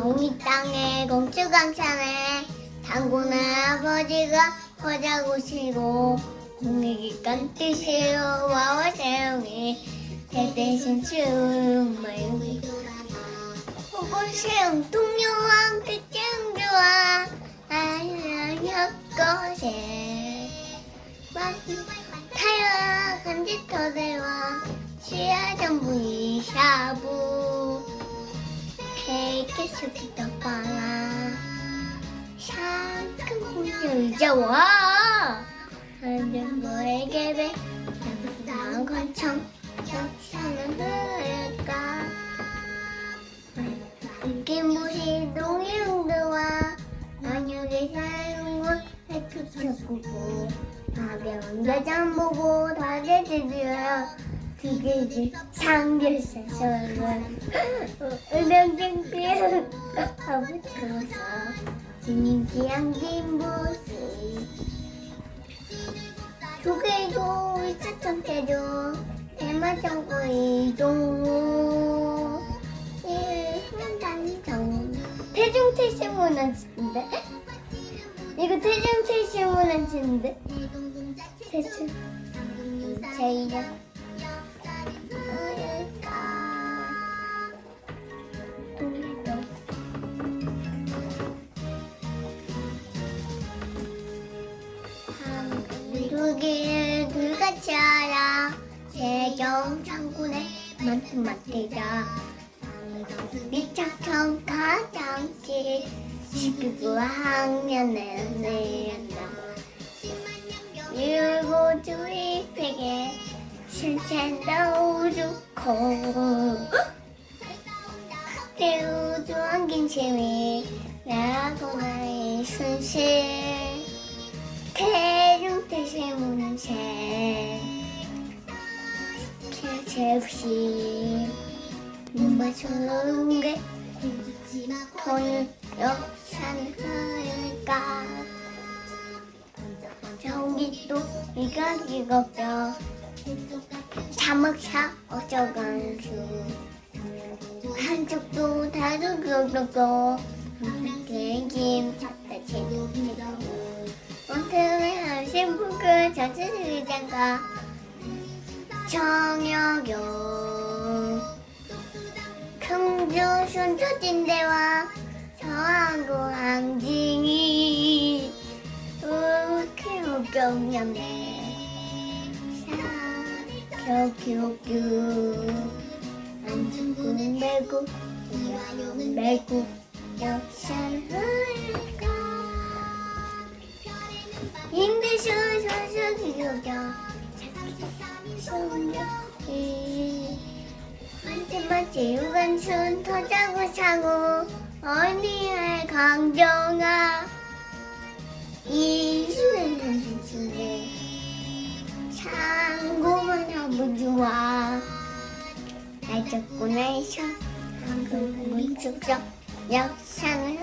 아웅이 땅에 공주강산에 당구는 아버지가 허자고시고 공익이 깐 뜻이요. 와와 세웅이 대대신 충마유기 호골 세웅 동료왕 뜻증 좋아. 아야 협거세. 타요와 간지터대와. 시야 전부 이 샤부 수기 떡방아 샹큰 공유 이제 와 완전 너에게 배 나은 건청 역사는 흐를까? 김부시 농이응도와 만약에 사용을 해투쳐꾸고 가벼운 여장 보고 다들 드디 어 두개지 삼겹살 설문 은행쟁쟁 아부쳐서 진지한 김부시 조개조 이차천태조 대마장고 이종우. 일단정 태중태시문화지인데? 이거 태중태시문화지인데? 대충. 제 이름 한두개 둘같이 알아 세경 창군의 만트마트자. 미창청 가장치 십구 학년에 내린다 일곱 주입에게 신체도 좋고 그때도 안긴 재미. 나고 나의 순실 새 제없이 눈만 좋은 게 돈을 흐를까 전기도 이가 기겁죠 자막사 어쩌간수 한쪽도 다른 기억도 개김 찾다 제도지도 원태의 부그 전체의장가 정여경 경주 순초진대와 저항고 항징이. 우케우경념대. 샤교교교 안중군 매국 매국. 역사를 까 인대쇼쇼쇼 기억경 손녀이 한지만 제우간순 터자고 사고 언니의 강정아. 이수의 현실에 상고만 너무 좋아 알겠구나 이셔 한국은 축적 역사는